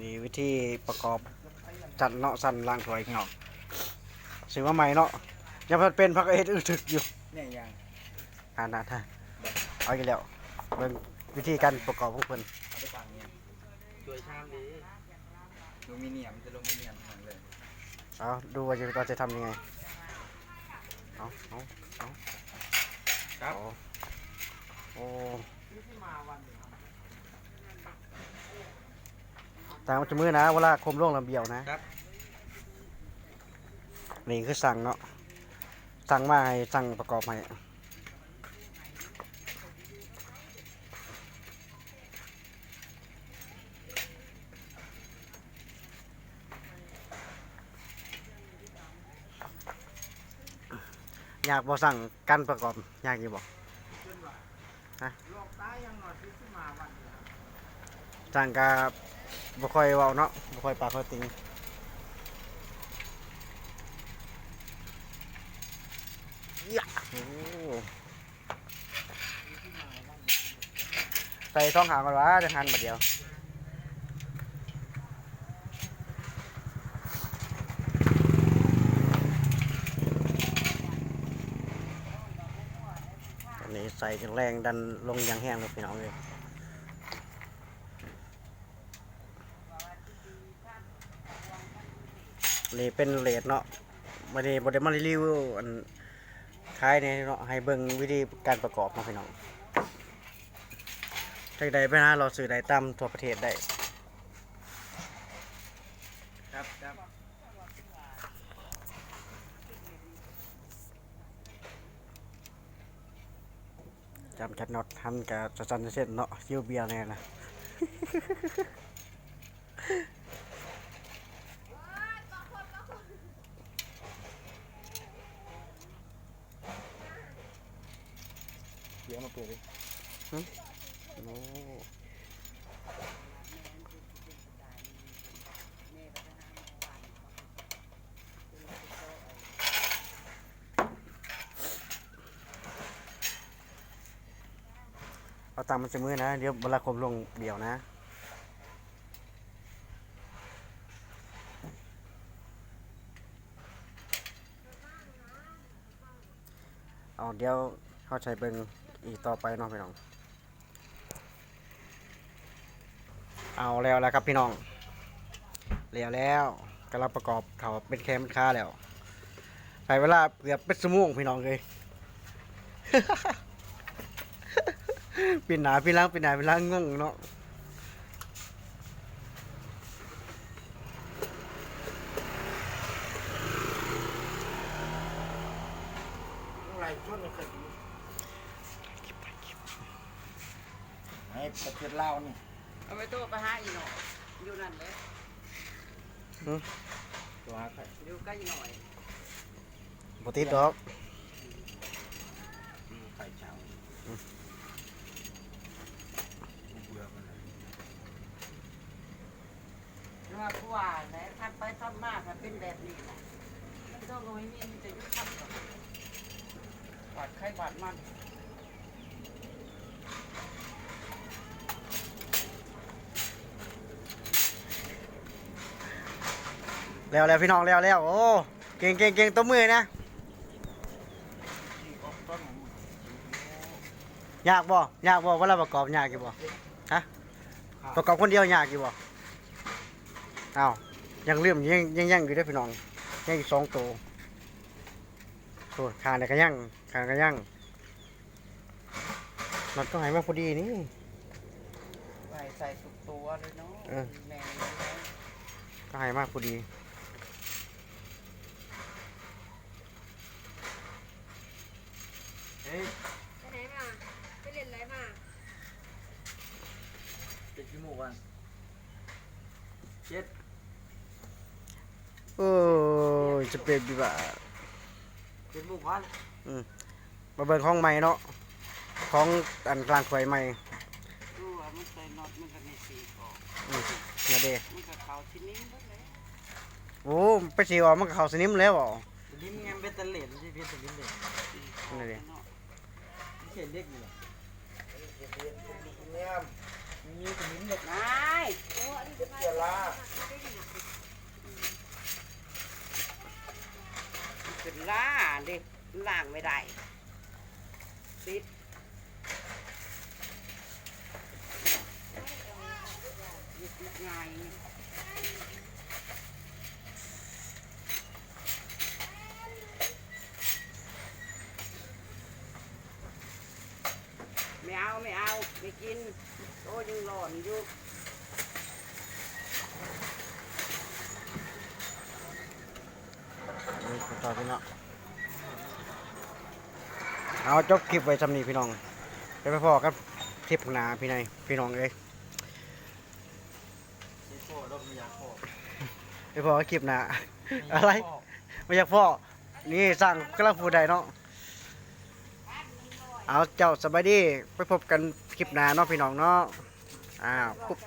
นี่วิธีประกอบจัดเนาะสั่นล่างถวยเงาซื้อมาใหม่เนาะยังพันเป็นพักเอ็ดอึดถึกอยู่เนี่ยยังอ่านนะท่าเอาอีกแล้วเบิ่งวิธีการประกอบของเพิ่นเอาไปต่างเนี่ยช่วยชามดีโลมิเนียมจะโลมิเนียมทั้งนั้นเลยเอาดูว่าจะเราจะทำยังไงเอาเอาเอาครับโอ้โอ้ ต่างมันจะมือนะเวลาคมล่วงลำเบียวนะครับ นี่คือสั่งเนาะสั่งมาให้สั่งประกอบให้อยากบอกสั่งกันประกอบอยากอยู่บอกฮะ สั่งกับบ่ค่อยเว้าเนาะบ่ค่อยปากค่อยติงยะโอ้ใส่ท้องหางก่อนวะจะหันมาเดียวตอนนี้ใส่แรงดันลงอย่างแห้งเลยพี่น้องเลย นี่เป็นเลดเนาะไม่ได้บได้มารีวิวอันขายในเนาะให้เบิ่งวิธีการประกอบเนาะพี่น้องจากใดไปนะเราซื้อได้ตามทั่วประเทศได้ครับครับจำชัดน็อตทำกับจะจันเส้นเนาะคิวเบียร์เนี่ยนะ ดี๋ยวมาเปิดเลยโอ้เอาตามมันจะมือนะ เดี๋ยวเวลาคมลงเดี่ยวนะเอาเดี๋ยวเข้าใจเบิ่ง อีกต่อไปเนาะพี่น้อง เอาแล้วแล้วครับพี่น้องเรียวแล้วกำลังประกอบเขาเป็นแคมเป็นค่าแล้วใช้เวลาเกือบเป็นสมงพี่น้องเลยปีนหนาปีนล่างปีนหนาปีนล่างงงเนาะอะไรชนเคย ดูให้ประเทศลาวนี่เอาไปตัวไปหาอีหน่อยอยู่นั่นเลยตัวใครอยู่ใกล้อีหน่อยบติดดอกไข่เช้าเบื่อมันเลยหรือว่าผู้ว่าแหละทำไปทำมากมันเป็นแบบนี้นะไม่ต้องลงให้มีมันจะยุบทับกับบาดไข้บาดมัน แล้วแล้วพี่น้องแล้วแล้วโอ้เก่งเก่งเก่งตัวมือนะที่ออกต้นมันยากบ่ยากบ่เวลาประกอบยากอยู่บ่ฮะประกอบคนเดียวยากอยู่บ่อ้าวยังเลื่อมยังยังยังอยู่เด้อพี่น้องยังอีกสองตัวโอ้ขาเนี่ยก็ยังขาก็ยังมันต้องให้มาพอดีนี่ใส่ใส่สุกตัวเลยเนาะเออแม่นก็ให้มากพอดี เฮ้ย ไปไหนมาไปเล่นอะไรมา เจ็ดกี่โมงวัน เจ็ดโอ้ยจะเป็นดีบ่าเจ็ดโมงวันมาเบิ่งของใหม่เนาะของอันกลางถวยใหม่ดูว่ามันใส่น็อตมันก็มีสีออกเนี่ยเด้มันก็เขาที่นิ้มหมดเลยโอ้ไปสีออกมันก็เข้าสนิมแล้วบ่ลิ้มไงเป็นตะเล็ดไม่ใช่เพี้ยนตะลิ้มเลยสีออกนั่นดิเนาะเขียนเรียกอยู่หรอมีตะลิ้มเด็กนายโมีขมิ้นี้เจ็ดไปเกียร์ลล่าเป็นล่าเด็กล่างไม่ได้ติดยึดง่าย ไม่เอาไม่เอาไม่กินโอ้ยังหลอนอยู่นี่ต่อพี่น้องเอาจบคลิปไว้สำนีพี่น้องไปไปพอกับคลิปหนาพี่นายพี่น้องเลยซีโฟรถมียาโคไปพอกับคลิปหนาอะไรไม่อยากพ่อนี่สั่งกระฟูใดเนาะ เอาเจ้าสบายดีไปพบกันคลิปหน้าเนาะพี่น้องเนาะอ้าวปุ๊บ